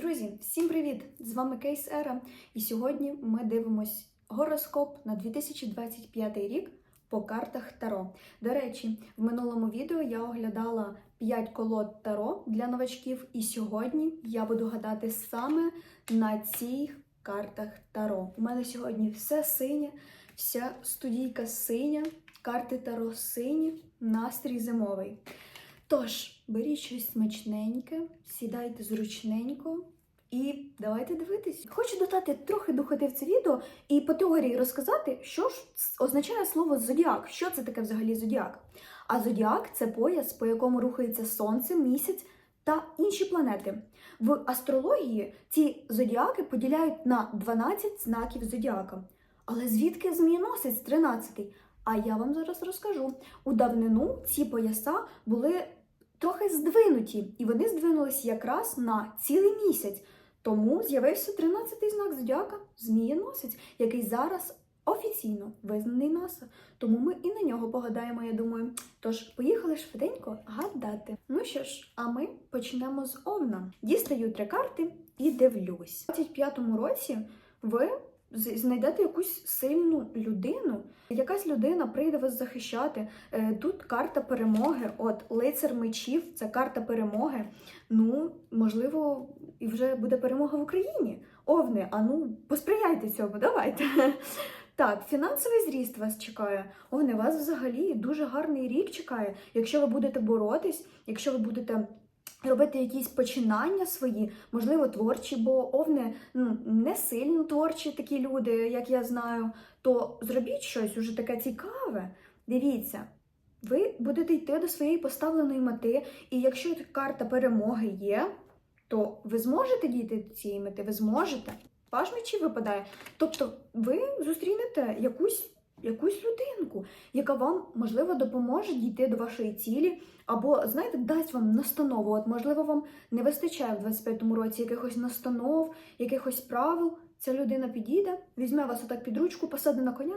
Друзі, всім привіт! З вами Кейс Ера, і сьогодні ми дивимось гороскоп на 2025 рік по картах Таро. До речі, в минулому відео я оглядала 5 колод Таро для новачків, і сьогодні я буду гадати саме на цих картах Таро. У мене сьогодні все синє, вся студійка синя, карти Таро сині, настрій зимовий. Тож, беріть щось смачненьке, сідайте зручненько і давайте дивитись. Хочу додати трохи духоти в це відео і по теорії розказати, що ж означає слово зодіак. Що це таке взагалі зодіак? А зодіак це пояс, по якому рухається сонце, місяць та інші планети. В астрології ці зодіаки поділяють на 12 знаків зодіака. Але звідки змієносець 13? А я вам зараз розкажу. У давнину ці пояса були трохи здвинуті, і вони здвинулися якраз на цілий місяць. Тому з'явився 13-й знак зодіака Змієносець, який зараз офіційно визнаний НАСА. Тому ми і на нього погадаємо, я думаю. Тож, поїхали швиденько гадати. Ну що ж, а ми почнемо з Овна. Дістаю три карти і дивлюсь. У 25-му році ви знайдете якусь сильну людину. Якась людина прийде вас захищати. Е, Тут карта перемоги. От лицар мечів це карта перемоги. Ну, можливо, і вже буде перемога в Україні. Овни, а ну посприяйте цьому, давайте. Так, фінансовий зріст вас чекає. Овни, вас взагалі дуже гарний рік чекає. Якщо ви будете боротись, якщо ви будете робити якісь починання свої, можливо, творчі, бо овни ну, не сильно творчі такі люди, як я знаю, то зробіть щось уже таке цікаве. Дивіться, ви будете йти до своєї поставленої мети, і якщо карта перемоги є, то ви зможете дійти до цієї мети, ви зможете. Паж мечів випадає. Тобто ви зустрінете якусь, якусь людинку, яка вам, можливо, допоможе дійти до вашої цілі, або, знаєте, дасть вам настанову. От, можливо, вам не вистачає в 25-му році якихось настанов, якихось правил. Ця людина підійде, візьме вас отак під ручку, посаде на коня,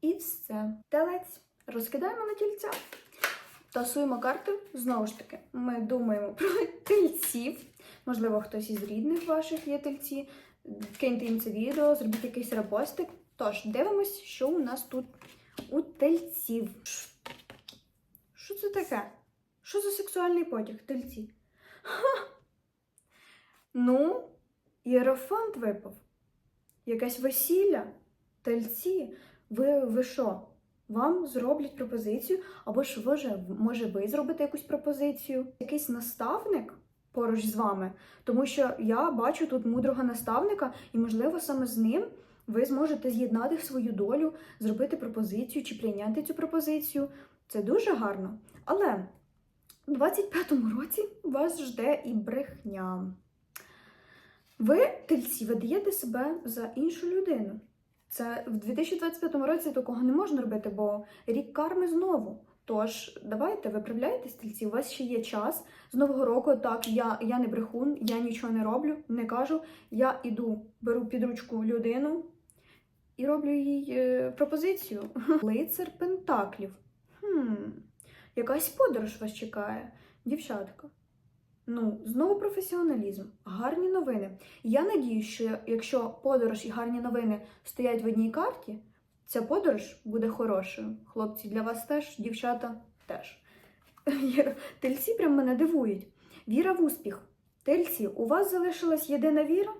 і все. Телець. Розкидаємо на тільця. Тасуємо карти. Знову ж таки, ми думаємо про тельців. Можливо, хтось із рідних ваших є тельці. Киньте їм це відео, зробіть якийсь репостик. Тож, дивимось, що у нас тут у тельців. Що це таке? Що за сексуальний потяг, тельці? Ха! Ну, єрофант випав. Якесь весілля, тельці. Ви, ви що? Вам зроблять пропозицію, або ж може, може ви зробите якусь пропозицію, якийсь наставник поруч з вами, тому що я бачу тут мудрого наставника, і, можливо, саме з ним ви зможете з'єднати свою долю, зробити пропозицію чи прийняти цю пропозицію. Це дуже гарно. Але у 25-му році вас жде і брехня. Ви, тельці, видаєте себе за іншу людину. Це в 2025 році такого не можна робити, бо рік карми знову. Тож, давайте виправляйте стільці, у вас ще є час. З Нового року так, я, я не брехун, я нічого не роблю, не кажу. Я іду, беру під ручку людину і роблю їй е, пропозицію. Лицар Пентаклів. Хм, якась подорож вас чекає, дівчатка. Ну, знову професіоналізм, гарні новини. Я надію, що якщо подорож і гарні новини стоять в одній карті, ця подорож буде хорошою. Хлопці, для вас теж, дівчата теж. Тельці прям мене дивують. Віра в успіх. Тельці, у вас залишилась єдина віра,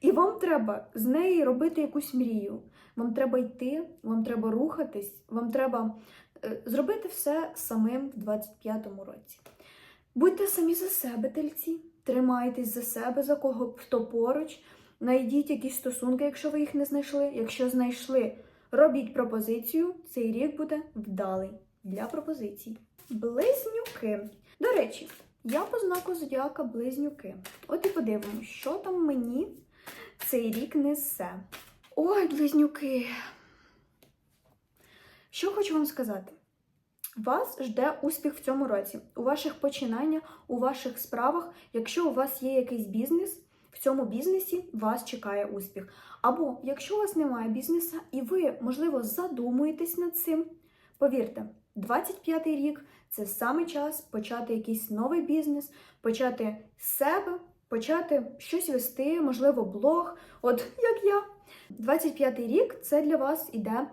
і вам треба з неї робити якусь мрію. Вам треба йти, вам треба рухатись, вам треба е, зробити все самим в 25-му році. Будьте самі за себе, тельці. Тримайтесь за себе, за кого хто поруч. Найдіть якісь стосунки, якщо ви їх не знайшли. Якщо знайшли, робіть пропозицію. Цей рік буде вдалий для пропозицій. Близнюки. До речі, я по знаку зодіака близнюки. От і подивимось, що там мені цей рік несе. Ой, близнюки. Що хочу вам сказати? Вас жде успіх в цьому році у ваших починаннях, у ваших справах. Якщо у вас є якийсь бізнес, в цьому бізнесі вас чекає успіх. Або якщо у вас немає бізнесу і ви, можливо, задумуєтесь над цим, повірте, 25-й рік це саме час почати якийсь новий бізнес, почати з себе, почати щось вести, можливо, блог, от як я. 25-й рік це для вас іде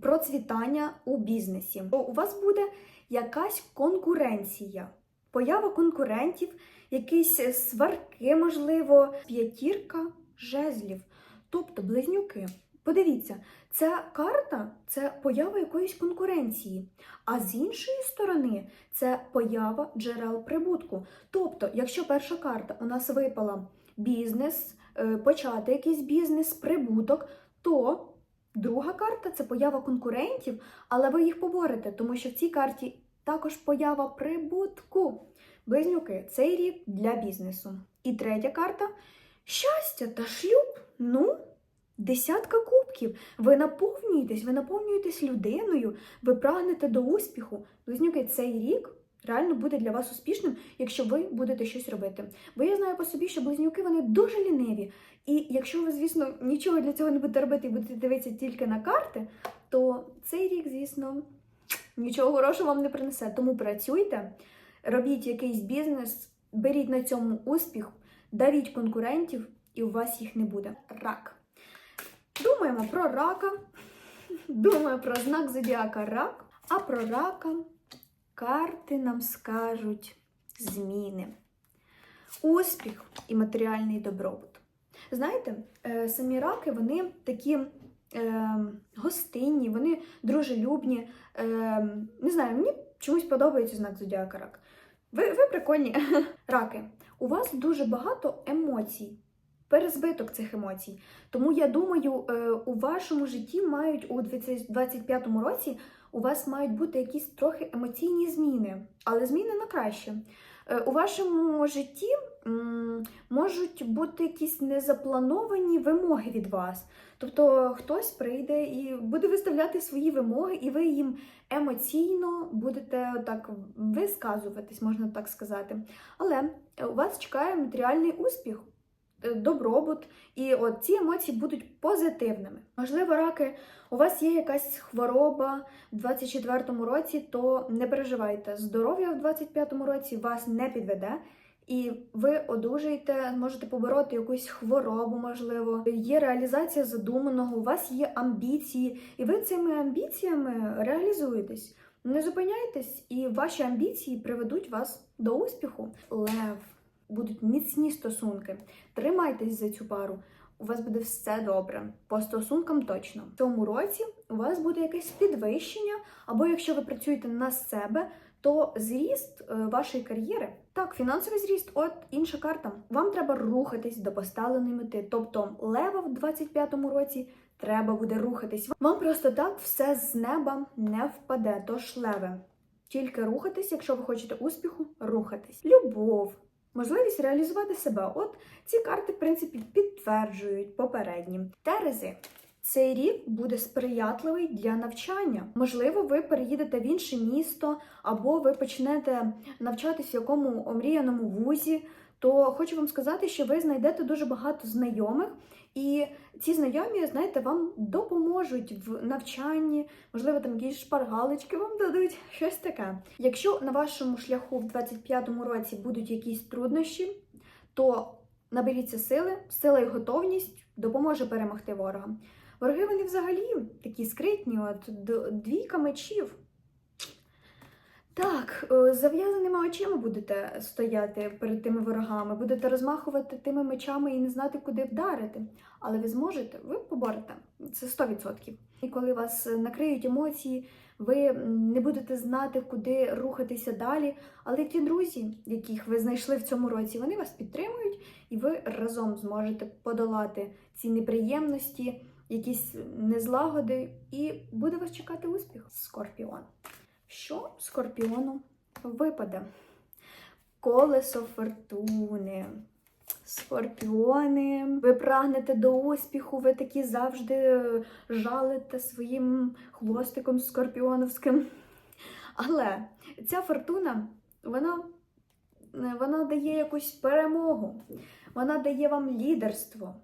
процвітання у бізнесі. У вас буде якась конкуренція, поява конкурентів, якісь сварки, можливо, п'ятірка жезлів, тобто близнюки. Подивіться, ця карта це поява якоїсь конкуренції, а з іншої сторони це поява джерел прибутку. Тобто, якщо перша карта у нас випала бізнес, е, почати якийсь бізнес, прибуток, то друга карта це поява конкурентів, але ви їх поборете, тому що в цій карті також поява прибутку. Близнюки, цей рік для бізнесу. І третя карта щастя та шлюб. Ну, десятка кубків. Ви наповнюєтесь, ви наповнюєтесь людиною, ви прагнете до успіху. Близнюки, цей рік реально буде для вас успішним, якщо ви будете щось робити. Бо я знаю по собі, що близнюки вони дуже ліниві. І якщо ви, звісно, нічого для цього не будете робити і будете дивитися тільки на карти, то цей рік, звісно, нічого хорошого вам не принесе. Тому працюйте, робіть якийсь бізнес, беріть на цьому успіх, давіть конкурентів, і у вас їх не буде. Рак. Думаємо про рака, думаю про знак зодіака рак, а про рака карти нам скажуть зміни, успіх і матеріальний добробут. Знаєте, е, самі раки вони такі е, гостинні, вони дружелюбні. Е, не знаю, мені чомусь подобається знак зодіака рак. Ви, ви прикольні раки. У вас дуже багато емоцій, перезбиток цих емоцій. Тому я думаю, е, у вашому житті мають у 2025 році у вас мають бути якісь трохи емоційні зміни, але зміни на краще. Е, У вашому житті можуть бути якісь незаплановані вимоги від вас. Тобто хтось прийде і буде виставляти свої вимоги, і ви їм емоційно будете так висказуватись, можна так сказати. Але е, у вас чекає матеріальний успіх, добробут, і от ці емоції будуть позитивними. Можливо, раки, у вас є якась хвороба в 24-му році, то не переживайте. Здоров'я в 25-му році вас не підведе. І ви одужаєте, можете побороти якусь хворобу, можливо. Є реалізація задуманого, у вас є амбіції, і ви цими амбіціями реалізуєтесь. Не зупиняйтесь, і ваші амбіції приведуть вас до успіху. Лев, будуть міцні стосунки. Тримайтесь за цю пару. У вас буде все добре. По стосункам точно. В цьому році у вас буде якесь підвищення, або якщо ви працюєте на себе, то зріст е, вашої кар'єри. Так, фінансовий зріст, от інша карта. Вам треба рухатись до поставленої мети. Тобто лева в 25-му році треба буде рухатись. Вам просто так все з неба не впаде, тож леве. Тільки рухатись, якщо ви хочете успіху, рухатись. Любов, можливість реалізувати себе. От ці карти, в принципі, підтверджують попередні. Терези. Цей рік буде сприятливий для навчання. Можливо, ви переїдете в інше місто, або ви почнете навчатись в якому омріяному вузі. То хочу вам сказати, що ви знайдете дуже багато знайомих, і ці знайомі, знаєте, вам допоможуть в навчанні, можливо, там якісь шпаргалочки вам дадуть, щось таке. Якщо на вашому шляху в 25-му році будуть якісь труднощі, то наберіться сили, сила і готовність допоможе перемогти ворога. Вороги вони взагалі такі скритні, от двійка мечів. Так, е, зав'язаними очима будете стояти перед тими ворогами, будете розмахувати тими мечами і не знати, куди вдарити. Але ви зможете, ви поборете. Це 100%. І коли вас накриють емоції, ви не будете знати, куди рухатися далі. Але ті друзі, яких ви знайшли в цьому році, вони вас підтримують, і ви разом зможете подолати ці неприємності, якісь незлагоди, і буде вас чекати успіх. Скорпіон. Що скорпіону випаде? Колесо фортуни. Скорпіони, ви прагнете до успіху, ви такі завжди жалите своїм хвостиком скорпіоновським. Але ця фортуна, вона, вона дає якусь перемогу, вона дає вам лідерство.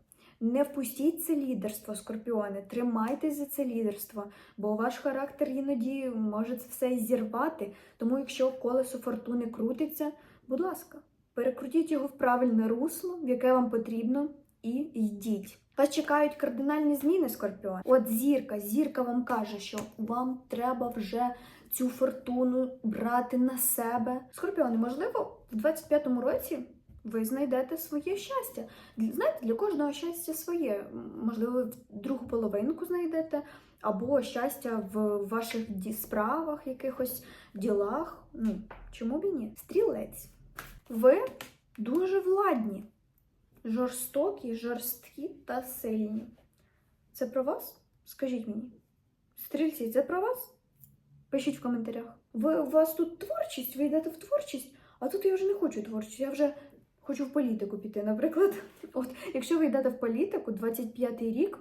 Не впустіть це лідерство, скорпіони, тримайтесь за це лідерство, бо ваш характер іноді може це все зірвати. Тому, якщо колесо фортуни крутиться, будь ласка, перекрутіть його в правильне русло, в яке вам потрібно, і йдіть. Вас чекають кардинальні зміни, Скорпіон. От зірка, зірка вам каже, що вам треба вже цю фортуну брати на себе. Скорпіони, можливо, в 25-му році ви знайдете своє щастя. Знаєте, для кожного щастя своє. Можливо, ви другу половинку знайдете, або щастя в ваших справах, якихось ділах. Ну, чому б і ні? Стрілець. Ви дуже владні, жорстокі, жорсткі та сильні. Це про вас? Скажіть мені. Стрільці, це про вас? Пишіть в коментарях. Ви, у вас тут творчість, ви йдете в творчість, а тут я вже не хочу творчість, я вже хочу в політику піти, наприклад. От, якщо ви йдете в політику, 25-й рік,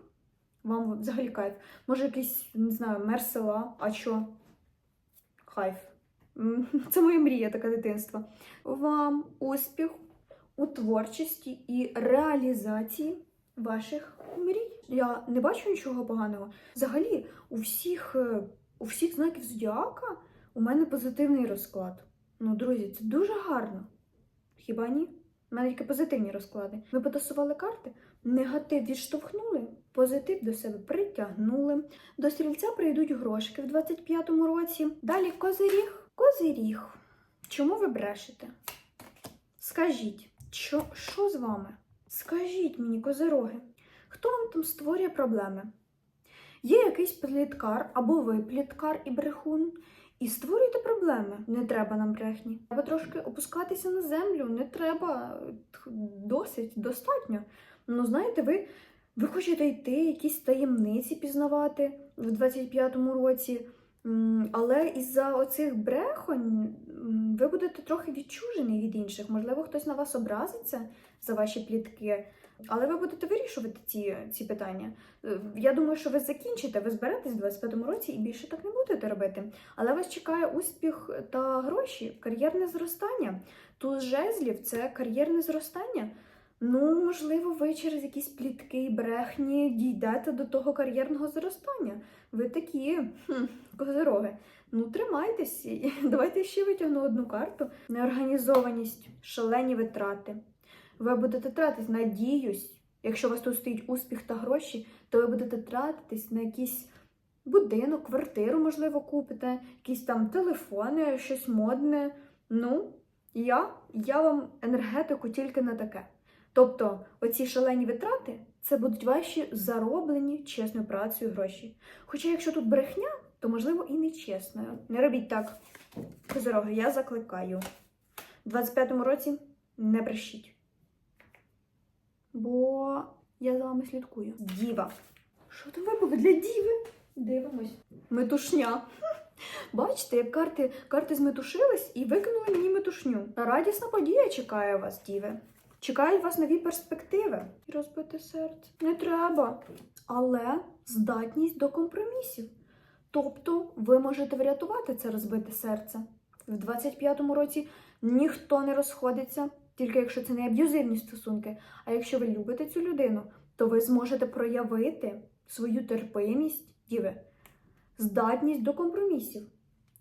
вам взагалі кайф. Може, якийсь, не знаю, мер села, а що? Кайф. Це моя мрія, таке дитинство. Вам успіх у творчості і реалізації ваших мрій. Я не бачу нічого поганого. Взагалі, у всіх, е, у всіх знаків зодіака у мене позитивний розклад. Ну, друзі, це дуже гарно. Хіба ні? Мене тільки позитивні розклади. Ми потасували карти, негатив відштовхнули, позитив до себе притягнули. До стрільця прийдуть грошики в 25-му році. Далі козиріг. Козиріг. Чому ви брешете? Скажіть, що, що з вами? Скажіть мені, козироги, хто вам там створює проблеми? Є якийсь пліткар або ви пліткар і брехун, і створюєте проблеми. Не треба нам брехні. Треба трошки опускатися на землю, не треба досить, достатньо. Ну, знаєте, ви, ви хочете йти, якісь таємниці пізнавати в 25-му році. Але із-за оцих брехонь ви будете трохи відчужені від інших. Можливо, хтось на вас образиться за ваші плітки, але ви будете вирішувати ці, ці питання. Е, Я думаю, що ви закінчите, ви зберетесь в 25-му році і більше так не будете робити. Але вас чекає успіх та гроші, кар'єрне зростання. Туз жезлів це кар'єрне зростання. Ну, можливо, ви через якісь плітки і брехні дійдете до того кар'єрного зростання. Ви такі хм, козироги. Ну, тримайтесь. І Давайте ще витягну одну карту. Неорганізованість, шалені витрати. Ви будете тратитись, надіюсь, якщо у вас тут стоїть успіх та гроші, то ви будете тратитись на якийсь будинок, квартиру, можливо, купите, якісь там телефони, щось модне. Ну, я, я вам енергетику тільки на таке. Тобто, оці шалені витрати це будуть ваші зароблені чесною працею гроші. Хоча, якщо тут брехня, то можливо і не чесною. Не робіть так. Козороги, я закликаю. У 25-му році не брешіть. Бо я за вами слідкую. Діва. Що то випало для діви? Дивимось. Метушня. Бачите, як карти, карти зметушились і викинули мені метушню. Радісна подія чекає вас, діви. Чекають вас нові перспективи. І розбите серце. Не треба. Але здатність до компромісів. Тобто ви можете врятувати це розбите серце. В 25-му році ніхто не розходиться, тільки якщо це не аб'юзивні стосунки. А якщо ви любите цю людину, то ви зможете проявити свою терпимість, діви, здатність до компромісів.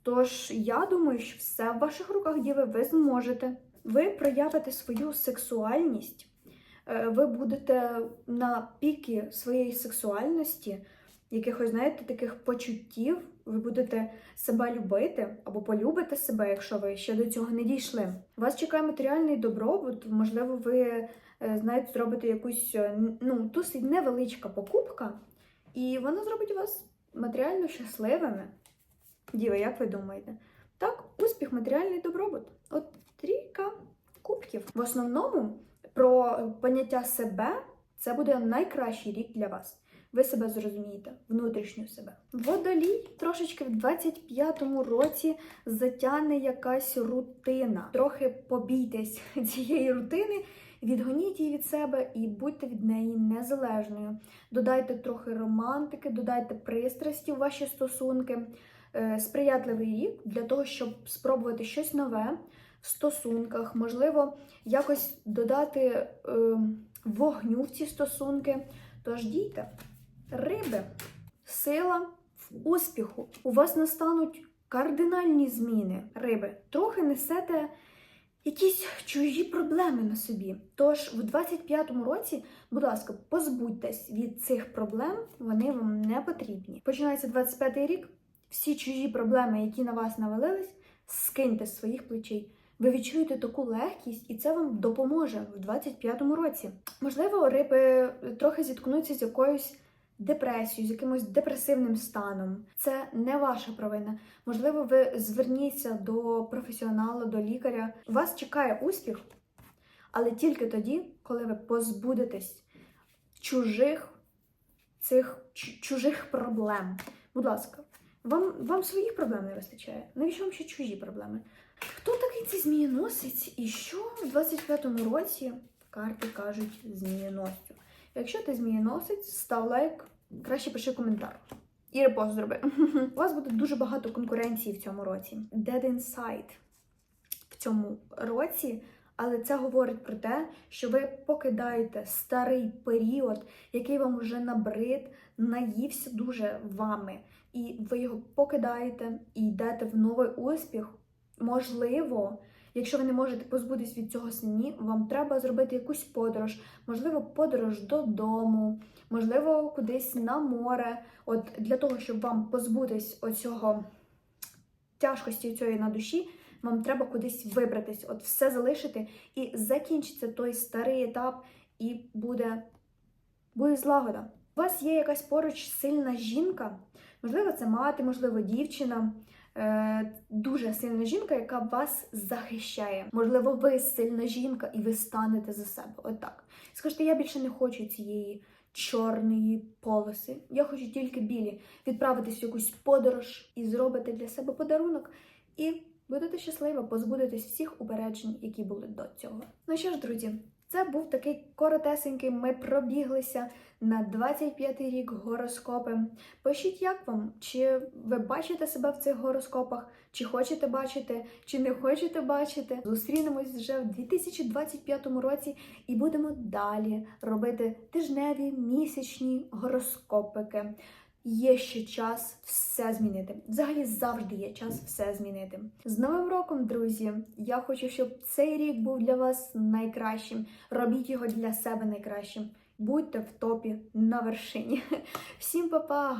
Тож я думаю, що все в ваших руках, діви, ви зможете. Ви проявите свою сексуальність, е, ви будете на піки своєї сексуальності, якихось, знаєте, таких почуттів. Ви будете себе любити або полюбите себе, якщо ви ще до цього не дійшли. Вас чекає матеріальний добробут, можливо, ви е, знаєте, зробите якусь е, ну, досить невеличка покупка, і вона зробить вас матеріально щасливими. Діва, як ви думаєте? Так, успіх, матеріальний добробут. От трійка кубків. В основному про поняття себе це буде найкращий рік для вас. Ви себе зрозумієте, внутрішню себе. Водолій трошечки в 25-му році затягне якась рутина. Трохи побійтесь цієї рутини, відгоніть її від себе і будьте від неї незалежною. Додайте трохи романтики, додайте пристрасті у ваші стосунки. Е, Сприятливий рік для того, щоб спробувати щось нове в стосунках, можливо, якось додати е, вогню в ці стосунки. Тож дійте, риби, сила в успіху. У вас настануть кардинальні зміни, риби. Трохи несете якісь чужі проблеми на собі. Тож в 25-му році, будь ласка, позбудьтесь від цих проблем, вони вам не потрібні. Починається 25-й рік. Всі чужі проблеми, які на вас навалились, скиньте з своїх плечей. Ви відчуєте таку легкість, і це вам допоможе в 25-му році. Можливо, риби трохи зіткнуться з якоюсь депресією, з якимось депресивним станом. Це не ваша провина. Можливо, ви зверніться до професіонала, до лікаря. Вас чекає успіх, але тільки тоді, коли ви позбудетесь чужих цих чужих проблем. Будь ласка, вам, вам своїх проблем не вистачає. Навіщо вам ще чужі проблеми? Хто такий цей змієносець? І що в 25-му році карти кажуть змієносцю? Якщо ти змієносець, став лайк, краще пиши коментар. І репост зроби. У вас буде дуже багато конкуренції в цьому році. Dead Inside в цьому році, але це говорить про те, що ви покидаєте старий період, який вам вже набрид, наївся дуже вами, і ви його покидаєте і йдете в новий успіх. Можливо, якщо ви не можете позбутись від цього самі, вам треба зробити якусь подорож, можливо, подорож додому, можливо, кудись на море. От для того, щоб вам позбутись оцього тяжкості цієї на душі, вам треба кудись вибратись, от все залишити, і закінчиться той старий етап, і буде, буде злагода. У вас є якась поруч сильна жінка, можливо, це мати, можливо, дівчина. Е, дуже сильна жінка, яка вас захищає. Можливо, ви сильна жінка, і ви станете за себе. Отак. Скажете, я більше не хочу цієї чорної полоси. Я хочу тільки білі. Відправитись в якусь подорож і зробити для себе подарунок. І будете щаслива, позбудетесь всіх упереджень, які були до цього. Ну що ж, друзі, це був такий коротесенький. Ми пробіглися на 25-й рік гороскопи. Пишіть, як вам, чи ви бачите себе в цих гороскопах, чи хочете бачити, чи не хочете бачити. Зустрінемось вже в 2025 році і будемо далі робити тижневі місячні гороскопики. Є ще час все змінити. Взагалі завжди є час все змінити. З Новим роком, друзі! Я хочу, щоб цей рік був для вас найкращим. Робіть його для себе найкращим. Будьте в топі на вершині. Всім па-па!